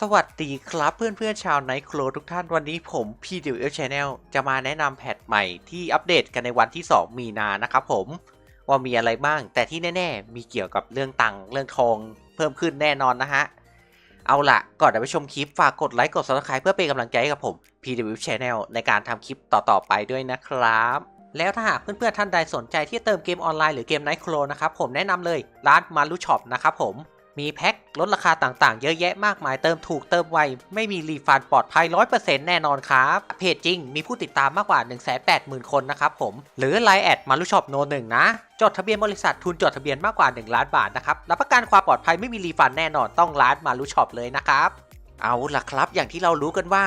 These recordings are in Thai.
สวัสดีครับเพื่อนๆชาวไนท์โคลทุกท่านวันนี้ผมพี่ดิวเอลชแนลจะมาแนะนำแพทใหม่ที่อัปเดตกันในวันที่ 2 มีนานะครับผม ว่ามีอะไรบ้าง แต่ที่แน่ๆ มีเกี่ยวกับเรื่องตังเรื่องทองเพิ่มขึ้นแน่นอนนะฮะ เอาล่ะก่อนจะไปชมคลิป ฝากกดไลค์กด subscribe เพื่อเป็นกำลังใจให้กับผม PW Channel ในการทำคลิปต่อๆไปด้วยนะครับ แล้วถ้าหากเพื่อนๆท่านใดสนใจที่จะเติมเกมออนไลน์หรือเกมไนท์โคลนะครับผมแนะนำเลยร้านมารุช็อปนะครับผม มีแพ็คลดราคาต่างๆ เยอะแยะมากมายเติมถูกเติมไว ไม่มีรีฟันปลอดภัย 100%แน่นอนครับ เพจจริงมีผู้ติดตามมากกว่า 180,000 คนนะครับผม หรือ Line แอดมารุช็อปโนหนึ่งนะ จดทะเบียนบริษัททุนจดทะเบียนมากกว่า 1 ล้านบาทนะครับ รับประกันความปลอดภัยไม่มีรีฟันแน่นอนต้องร้านมารุช็อปเลยนะครับ เอาล่ะครับ อย่างที่เรารู้กันว่า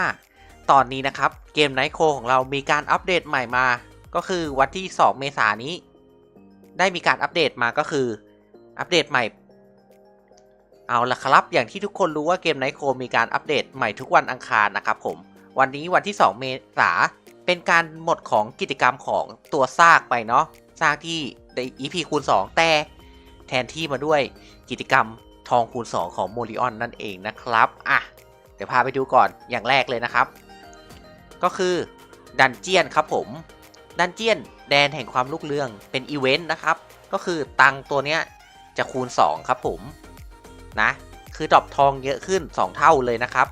ตอนนี้นะครับเกมไนโคของเรามีการอัปเดตใหม่มา ก็คือวันที่ 2 เมษายนนี้ ได้มีการอัปเดตมาก็คืออัปเดตใหม่ เอาละครับ อย่างที่ทุกคนรู้ว่าเกมไนโคมีการอัปเดตใหม่ทุกวันอังคารนะครับผม วันนี้วันที่ 2 เมษาเป็นการหมดของกิจกรรมของตัวซากไปเนาะซากที่ใน EP คูณ 2 แต่แทนที่มาด้วยกิจกรรมทองคูณ 2 ของโมริออนนั่นเองนะครับอะเดี๋ยวพาไปดูก่อนอย่างแรกเลยนะครับ ก็คือดันเจียนครับผมดันเจียนแดนแห่งความลุกเรืองเป็นอีเวนต์นะครับ ก็คือตังตัวเนี้ยจะคูณ 2 ครับผม นะ คือดรอปทองเยอะขึ้น 2 เท่าเลยนะครับ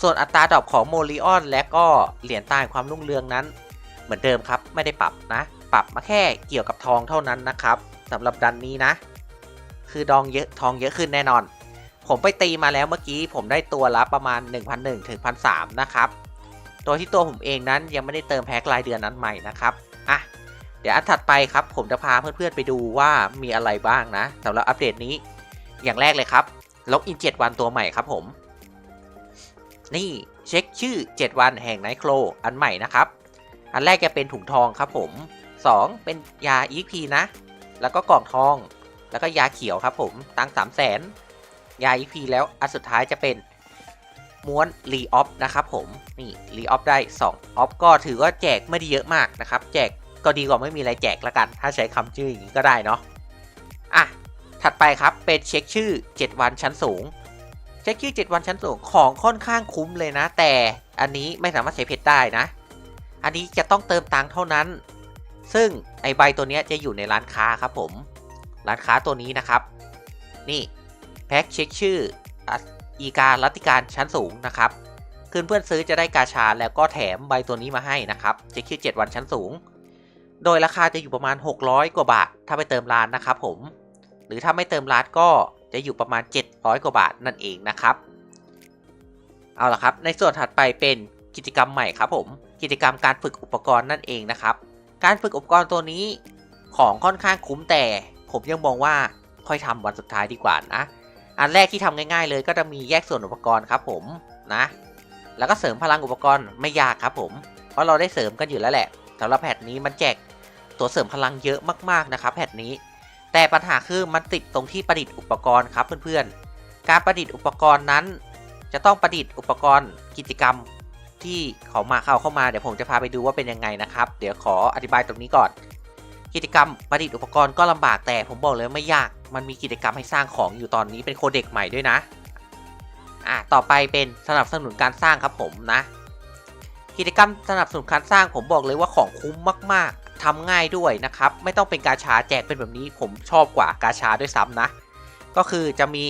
ส่วนอัตราดรอปของโมลิออนและก็เหรียญใต้ความรุ่งเรืองนั้น เหมือนเดิมครับไม่ได้ปรับนะ ปรับมาแค่เกี่ยวกับทองเท่านั้นนะครับสำหรับดันนี้นะ คือดองเยอะทองเยอะขึ้นแน่นอน ผมไปตีมาแล้วเมื่อกี้ผมได้ตัวละประมาณ 1,001ถึง1,003นะครับตัวที่ตัวผมเองนั้นยังไม่ได้เติมแพ็ครายเดือนนั้นใหม่นะครับอะเดี๋ยวอันถัดไปครับ ผมจะพาเพื่อนๆไปดูว่ามีอะไรบ้างนะสำหรับอัปเดตนี้อย่างแรกเลยครับ ล็อกอิน 7 วันตัวใหม่ครับผม นี่เช็คชื่อ 7 วันแห่งไนโคลอันใหม่นะครับ อันแรกจะเป็นถุงทองครับผม 2 เป็นยา EXP นะ แล้วก็กล่องทอง แล้วก็ยาเขียวครับผม ตังสามแสนยา EXP แล้ว อันสุดท้ายจะเป็นม้วนรีออฟนะครับผมนี่รีออฟได้2ออฟก็ถือว่าแจกไม่ได้เยอะมากนะครับ แจกก็ดีกว่าไม่มีอะไรแจกละกัน ถ้าใช้คำชื่ออย่างนี้ก็ได้เนาะอะ ถัดไปครับเป็นเช็คชื่อ 7 วันชั้นสูง เช็คชื่อ 7 วันชั้นสูงของค่อนข้างคุ้มเลยนะ แต่อันนี้ไม่สามารถใช้เพชรได้นะ อันนี้จะต้องเติมตังค์เท่านั้น ซึ่งไอใบตัวนี้จะอยู่ในร้านค้าครับผม ร้านค้าตัวนี้นะครับ นี่แพ็คเช็คชื่ออีการรัติการชั้นสูงนะครับ คืนเพื่อนซื้อจะได้กาชาแล้วก็แถมใบตัวนี้มาให้นะครับเช็คชื่อ 7 วันชั้นสูง โดยราคาจะอยู่ประมาณ 600 กว่าบาท ถ้าไปเติมร้านนะครับผม หรือถ้าไม่เติมร้านก็จะอยู่ประมาณ 700 กว่าบาทนั่นเองนะครับ เอาละครับ ในส่วนถัดไปเป็นกิจกรรมใหม่ครับผม กิจกรรมการฝึกอุปกรณ์นั่นเองนะครับ การฝึกอุปกรณ์ตัวนี้ของค่อนข้างคุ้มแต่ ผมยังมองว่าค่อยทำวันสุดท้ายดีกว่านะ อันแรกที่ทำง่าย ๆ เลยก็จะมีแยกส่วนอุปกรณ์ครับผมนะ แล้วก็เสริมพลังอุปกรณ์ไม่ยากครับผม เพราะเราได้เสริมกันอยู่แล้วแหละสำหรับแพทนี้มันแจกตัวเสริมพลังเยอะมากๆนะครับแพทนี้ แต่ปัญหาคือมันติดตรงที่ประดิษฐ์อุปกรณ์ครับเพื่อนๆ การประดิษฐ์อุปกรณ์นั้น จะต้องประดิษฐ์อุปกรณ์กิจกรรมที่เขามาเข้าเข้ามาเดี๋ยวผมจะพาไปดูว่าเป็นยังไงนะครับ เดี๋ยวขออธิบายตรงนี้ก่อน กิจกรรมประดิษฐ์อุปกรณ์ก็ลำบากแต่ผมบอกเลยไม่ยากมันมีกิจกรรมให้สร้างของอยู่ตอนนี้เป็นโคเด็กใหม่ด้วยนะอะต่อไปเป็นสนับสนุนการสร้างครับผมนะ กิจกรรมสนับสนุนการสร้างผมบอกเลยว่าของคุ้มมากๆ ทำง่ายด้วยนะครับ ไม่ต้องเป็นกาชาแจกเป็นแบบนี้ ผมชอบกว่ากาชาด้วยซ้ำนะ ก็คือจะมี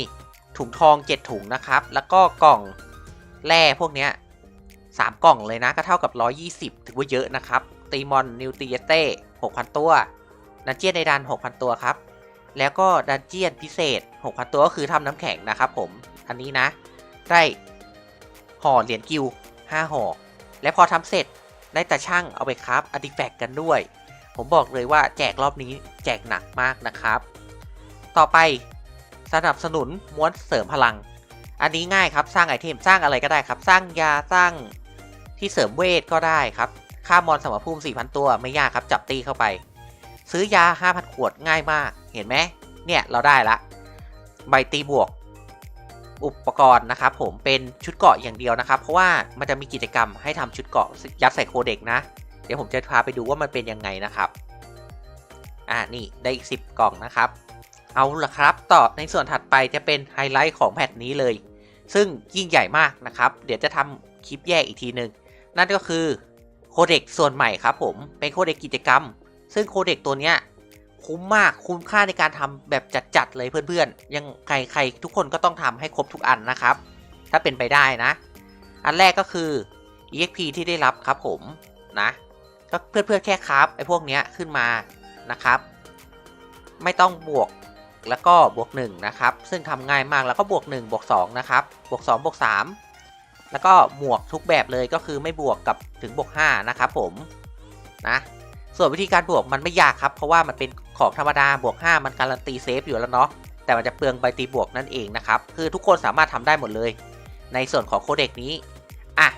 ถุงทอง 7 ถุงนะครับ แล้วก็กล่องแร่พวกเนี้ยสามกล่องเลยนะ ก็เท่ากับ 120 ถือว่าเยอะนะครับ ตีมอน นิวตีเต้6,000 ตัว ดันเจียนในดัน 6,000 ตัวครับ แล้วก็ดันเจียนพิเศษ 6,000 ตัวก็คือทำน้ำแข็งนะครับผม อันนี้นะ ได้ห่อเหรียญกิว5ห่อ และพอทำเสร็จ ได้แต่ช่างเอาไปครับอาร์ติแฟกต์กันด้วย ผมบอกเลยว่าแจกรอบนี้แจกหนักมากนะครับ ต่อไปสนับสนุนม้วนเสริมพลัง อันนี้ง่ายครับสร้างไอเทมสร้างอะไรก็ได้ครับ สร้างยาสร้างที่เสริมเวทก็ได้ครับค่ามอนสมรภูมิ 4,000 ตัวไม่ยากครับจับตีเข้าไป ซื้อยา 5,000 ขวดง่ายมากเห็นไหมเนี่ยเราได้ละ ใบตีบวก อุปกรณ์นะครับผมเป็นชุดเกาะอย่างเดียวนะครับ เพราะว่ามันจะมีกิจกรรมให้ทำชุดเกาะยัดใส่โคเด็กนะ เดี๋ยวผมจะพาไปดูว่ามันเป็นยังไงนะครับ อ่านี่ได้อีก 10 กล่องนะครับ เอาละครับ ต่อในส่วนถัดไปจะเป็นไฮไลท์ของแพทนี้เลย ซึ่งยิ่งใหญ่มากนะครับ เดี๋ยวจะทำคลิปแยกอีกทีหนึ่งนั่นก็คือโคเด็กส่วนใหม่ครับผมเป็นโคเด็กกิจกรรม ซึ่งโคเด็กตัวเนี้ย คุ้มมากคุ้มค่าในการทำแบบจัดๆเลยเพื่อนๆ ยังใครๆทุกคนก็ต้องทำให้ครบทุกอันนะครับ ถ้าเป็นไปได้นะ อันแรกก็คือ EXP ที่ได้รับครับผมนะก็เพื่อนๆแค่คราฟไอ้พวกเนี้ยขึ้นมานะครับ ไม่ต้องบวกแล้วก็บวก1นะครับ ซึ่งทำง่ายมากแล้วก็บวก1บวก2นะครับบวก2บวก3แล้วก็หมวกทุกแบบเลยก็คือไม่บวกกับถึงบวก5นะครับผมนะ ส่วนวิธีการบวกมันไม่ยากครับ เพราะว่ามันเป็นของธรรมดาบวก 5 มันการันตีเซฟอยู่แล้วเนาะแต่มันจะเปลืองใบตีบวกนั่นเองนะครับ คือทุกคนสามารถทำได้หมดเลย ในส่วนของโคเด็กนี้อะ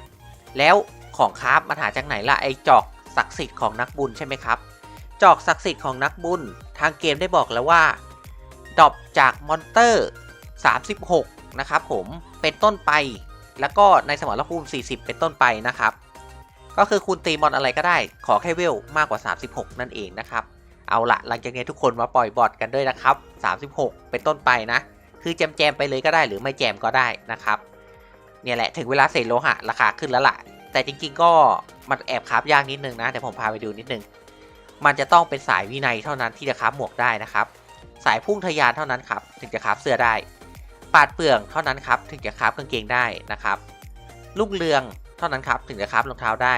แล้วของคราฟมันหาจากไหนล่ะไอจอกศักดิ์สิทธิ์ของนักบุญใช่ไหมครับ จอกศักดิ์สิทธิ์ของนักบุญ ทางเกมได้บอกแล้วว่าดรอปจากมอนเตอร์ 36 นะครับผมเป็นต้นไป แล้วก็ในสมรภูมิ 40 เป็นต้นไปนะครับ ก็คือคุณตีมอนอะไรก็ได้ ขอแค่เวลมากกว่า 36 นั่นเองนะครับ เอาละหลังจากนี้ทุกคนมาปล่อยบอทกันด้วยนะครับ 36 เป็นต้นไปนะ คือแจมแจมๆไปเลยก็ได้หรือไม่แจมก็ได้นะครับ เนี่ยแหละถึงเวลาเศษโลหะราคาขึ้นแล้วล่ะ แต่จริงๆก็มันแอบคราฟยากนิดนึงนะเดี๋ยวผมพาไปดูนิดนึง มันจะต้องเป็นสายวินัยเท่านั้นที่จะคราฟหมวกได้นะครับ สายพุ่งทะยานเท่านั้นครับถึงจะคราฟเสื้อได้ ปาดเปลืองเท่านั้นครับถึงจะคราฟกางเกงได้นะครับ ลูกเรือง เท่านั้นครับถึงจะคราฟรองเท้าได้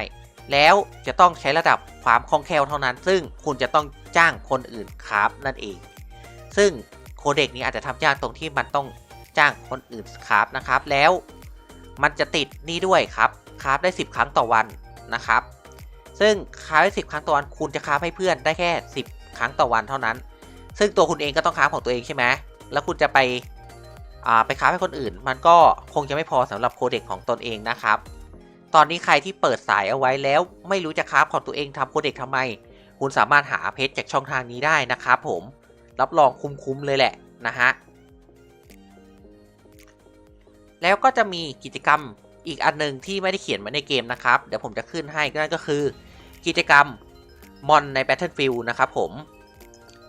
แล้วจะต้องใช้ระดับความคล่องแคล่วเท่านั้น ซึ่งคุณจะต้องจ้างคนอื่นคราฟนั่นเอง ซึ่งโคเด็กนี้อาจจะทำยากตรงที่มันต้องจ้างคนอื่นคราฟนะครับ แล้วมันจะติดนี่ด้วยครับคราฟได้ 10 ครั้งต่อวันนะครับ ซึ่งคราฟได้10 ครั้งต่อวัน คุณจะคราฟให้เพื่อนได้แค่ 10 ครั้งต่อวันเท่านั้น ซึ่งตัวคุณเองก็ต้องคราฟของตัวเองใช่ไหมแล้วคุณจะไปอ่าไปคราฟให้คนอื่น มันก็คงจะไม่พอสำหรับโคเด็กของตนเองนะครับ ตอนนี้ใครที่เปิดสายเอาไว้แล้วไม่รู้จะคราฟของตัวเองทำโคเด็กทำไม คุณสามารถหาเพชรจากช่องทางนี้ได้นะครับผม รับรองคุ้มๆเลยแหละนะฮะ แล้วก็จะมีกิจกรรมอีกอันหนึ่งที่ไม่ได้เขียนไว้ในเกมนะครับ เดี๋ยวผมจะขึ้นให้นั่นก็คือ กิจกรรมมอนใน Battlefield นะครับผม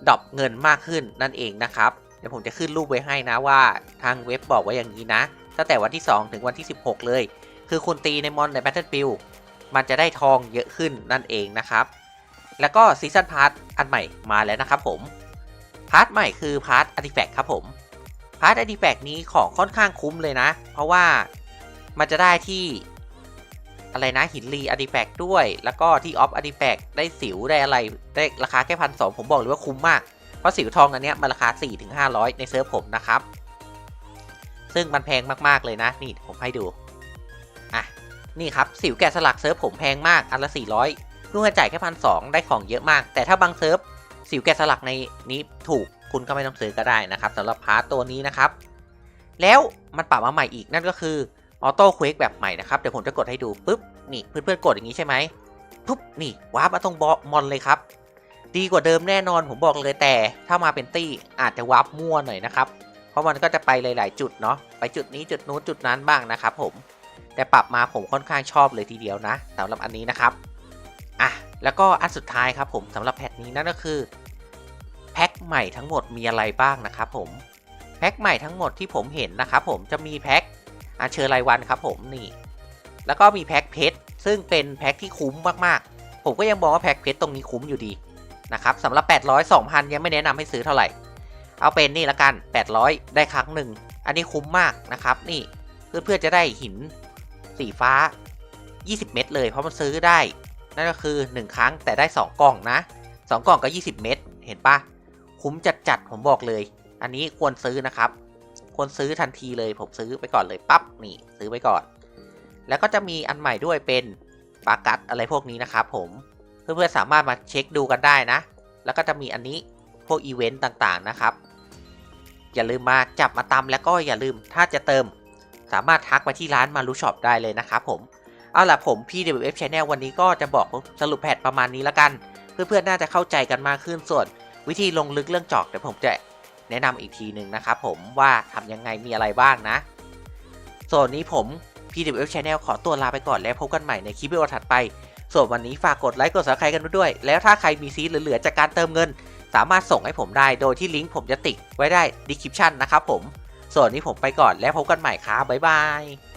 ดรอปเงินมากขึ้นนั่นเองนะครับ เดี๋ยวผมจะขึ้นรูปไว้ให้นะว่าทางเว็บบอกไว้อย่างนี้นะ ตั้งแต่วันที่ 2 ถึงวันที่ 16 เลย คือคุณตีในมอนใน Battlefield มันจะได้ทองเยอะขึ้นนั่นเองนะครับ แล้วก็ซีซันพาร์ทอันใหม่มาแล้วนะครับผม พาร์ทใหม่คือพาร์ทอาร์ติแฟกต์ครับผม พาร์ทอาร์ติแฟกต์นี้ของค่อนข้างคุ้มเลยนะ เพราะว่ามันจะได้ที่อะไรนะหินรีอาร์ติแฟกต์ด้วย แล้วก็ที่ออฟอาร์ติแฟกต์ได้สิวได้อะไร ได้ราคาแค่พันสผมบอกเลยว่าคุ้มมาก เพราะสิวทองอันเนี้ยมันราคา 4-500 ในเซิร์ฟผมนะครับ ซึ่งมันแพงมากๆเลยนะ นี่ผมให้ดู นี่ครับสิวแกะสลักเซิร์ฟผมแพงมากอันละ 400ลูกกระจ่ายแค่พันสได้ของเยอะมาก แต่ถ้าบางเซิร์ฟสิวแกะสลักในนี้ถูกคุณก็ไม่ต้องซื้อก็ได้นะครับสำหรับพาร์ตตัวนี้นะครับ แล้วมันปรับมาใหม่อีกนั่นก็คือออโต้เควกแบบใหม่นะครับ เดี๋ยวผมจะกดให้ดูปุ๊บนี่เพื่อนๆกดอย่างนี้ใช่ไหมปุ๊บนี่วาร์ปมาตรงบอมอนเลยครับ ดีกว่าเดิมแน่นอนผมบอกเลยแต่ถ้ามาเป็นตี้อาจจะวาร์ปมั่วหน่อยนะครับ เพราะมันก็จะไปหลาย ๆ จุดเนาะไปจุดนี้จุดนู้นจุดนั้นบ้างนะครับผม แต่ปรับมาผมค่อนข้างชอบเลยทีเดียวนะสำหรับอันนี้นะครับอะแล้วก็อันสุดท้ายครับผมสำหรับแพทนี้นั่นก็คือแพ็คใหม่ทั้งหมดมีอะไรบ้างนะครับผมแพ็คใหม่ทั้งหมดที่ผมเห็นนะครับผมจะมีแพ็คอาเชอร์รายวันครับผมนี่ แล้วก็มีแพ็คเพชรซึ่งเป็นแพ็คที่คุ้มมากๆ ผมก็ยังบอกว่าแพ็คเพชรตรงนี้คุ้มอยู่ดีนะครับสำหรับ 800 2,000 ยังไม่แนะนำให้ซื้อเท่าไหร่ เอาเป็นนี่ละกัน 800 ได้ครั้งหนึ่ง อันนี้คุ้มมากนะครับ นี่เพื่อเพื่อจะได้หิน สีฟ้า 20 เม็ดเลยเพราะมันซื้อได้ นั่นก็คือ 1 ครั้งแต่ได้ 2 กล่องนะ 2 กล่องก็ 20 เม็ดเห็นปะคุ้มจัดๆผมบอกเลย อันนี้ควรซื้อนะครับ ควรซื้อทันทีเลยผมซื้อไปก่อนเลยปั๊บนี่ซื้อไปก่อน แล้วก็จะมีอันใหม่ด้วยเป็นปากัดอะไรพวกนี้นะครับผมเพื่อนๆสามารถมาเช็คดูกันได้นะ แล้วก็จะมีอันนี้พวกอีเวนต์ต่างๆนะครับ อย่าลืมมาจับมาตำแล้วก็อย่าลืมถ้าจะเติม สามารถทักไปที่ร้านมารูช็อปได้เลยนะครับผม เอาล่ะผมพี่ WF Channel วันนี้ก็จะบอกสรุปแพทประมาณนี้แล้วกัน เพื่อนๆน่าจะเข้าใจกันมากขึ้นส่วน วิธีลงลึกเรื่องจอกเดี๋ยวผมจะแนะนำอีกทีหนึ่งนะครับผมว่าทำยังไงมีอะไรบ้างนะ ส่วนนี้ผม PWF Channel ขอตัวลาไปก่อนแล้วพบกันใหม่ในคลิปวิดีโอถัดไป ส่วนวันนี้ฝากกดไลค์กด subscribe กันด้วย แล้วถ้าใครมีซีเหลือๆจากการเติมเงิน สามารถส่งให้ผมได้โดยที่ลิงก์ผมจะติดไว้ได้ description นะครับผม ส่วนนี้ผมไปก่อนแล้วพบกันใหม่ครับบ๊ายบาย